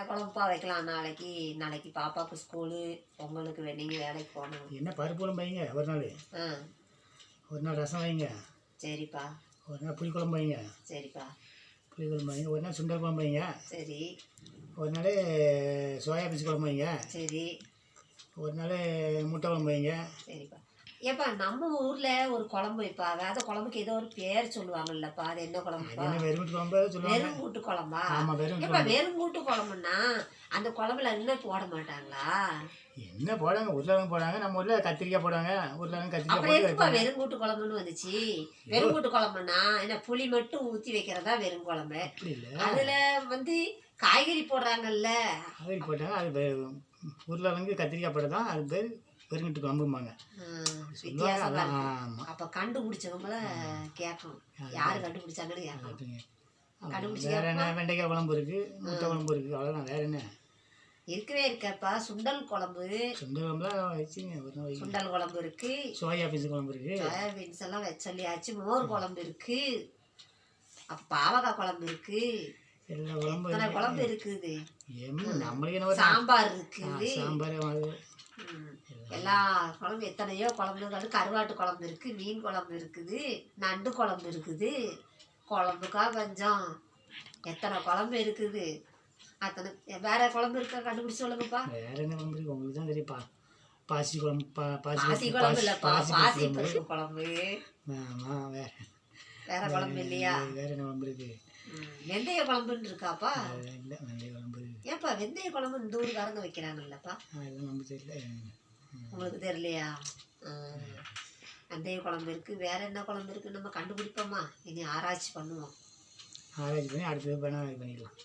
என்ன குழம்புப்பா வைக்கலாம். நாளைக்கு நாளைக்கு பாப்பாவுக்கு ஸ்கூலு உங்களுக்கு நீங்கள் வேலைக்கு போகணும். என்ன பருப்பு குழம்பு வைங்க ஒரு நாள். ஒரு நாள் ரசம் வைங்க. சரிப்பா. ஒரு நாள் புளிக்குழம்பு வைங்க. சரிப்பா. புளிக்குழம்பு வைங்க. ஒரு நாள் சுண்டல் குழம்பு வைங்க. சரி. ஒரு நாள் சோயா பீஸ் குழம்பு வைங்க. சரி. ஒரு நாள் முட்டை குழம்பு வைங்க. சரிப்பா. ஏப்பா நம்ம ஊரில் ஒரு குழம்பு வைப்பாங்க அந்த குழம்புக்கு ஏதோ ஒரு பேர் சொல்லுவாங்கல்லப்பா. அது என்ன என்ன குழம்பு வெறும் கூட்டு குழம்பா ஏப்பா வெறும் கூட்டு குழம்புன்னா அந்த குழம்புல இன்னும் போட மாட்டாங்களா? என்ன போடாங்க உருளைக்கிழங்கு போடாங்க நம்ம ஊரில் கத்திரிக்காய் போடாங்க உருளைக்கிழங்கு கத்திரிக்காய் போட்டு எதுக்குப்பா வைப்பாங்க. வெறும் கூட்டு குழம்புன்னு வந்துச்சு? வெறும் கூட்டு குழம்புன்னா என்ன புளி மட்டும் ஊற்றி வைக்கிறதா வெறும் குழம்பு? அதுல வந்து காய்கறி போடுறாங்கல்ல. காய்கறி போட்டாங்க அது உருளைக்கிழங்கு கத்திரிக்காய் போட்டு தான் அது பேர் இருக்கு. ஆமாம் அப்ப கண்டுபிடிச்சவங்கள கேட்கணும். யாரு கண்டுபிடிச்சாங்கன்னு கேட்கணும். வேற என்ன? வெண்டைக்காய் குழம்பு இருக்கு முட்டை குழம்பு இருக்கு. அவ்வளோதான் வேற என்ன? இருக்கவே இருக்கப்பா. சுண்டல் குழம்பு. சுண்டல் குழம்புலாம் வச்சுங்க. சுண்டல் குழம்பு இருக்கு. சோயா பீஸ் குழம்பு இருக்கு. சோயாபீன்ஸ் எல்லாம் வச்சு சொல்லியாச்சு மோர் குழம்பு இருக்கு. அப்ப பாவக்காய் குழம்பு இருக்கு. எல்லா குழம்பு. குழம்பு இருக்குது? நம்மளுக்கு சாம்பார் இருக்குது. சாம்பார். எல்லா குழம்பு எத்தனையோ குழம்பு இருக்கு கருவாட்டு குழம்பு இருக்கு மீன் குழம்பு இருக்குது நண்டு குழம்பு இருக்குது. குழம்புக்கா பஞ்சம் எத்தனை குழம்பு இருக்குது? அத்தனை வேற குழம்பு இருக்கா? கண்டுபிடிச்சு சொல்லுங்கப்பா. வேற என்ன குழம்பு இருக்கு? உங்களுக்கு தான் தெரியும் பா பாசி குழம்பு பா பாசி குழம்பு இல்லப்பா. பாசி பருப்பு குழம்பு. ஆமாம் வேற. வேற குழம்பு இல்லையா? வேற என்ன குழம்பு இருக்கு. வெந்தய குழம்புன்னு இருக்காப்பா. இல்லை வெந்தய ஏப்பா வெந்தய குழம்பு இந்த ஊருக்காரங்க வைக்கிறாங்கல்லப்பா? உங்களுக்கு தெரியலையா. வெந்தய குழம்பு இருக்கு. வேற என்ன குழம்பு இருக்கு நம்ம கண்டுபிடிப்போமா? இனி ஆராய்ச்சி பண்ணுவோம். ஆராய்ச்சி பண்ணி அடுத்தது இது பண்ணிக்கலாம்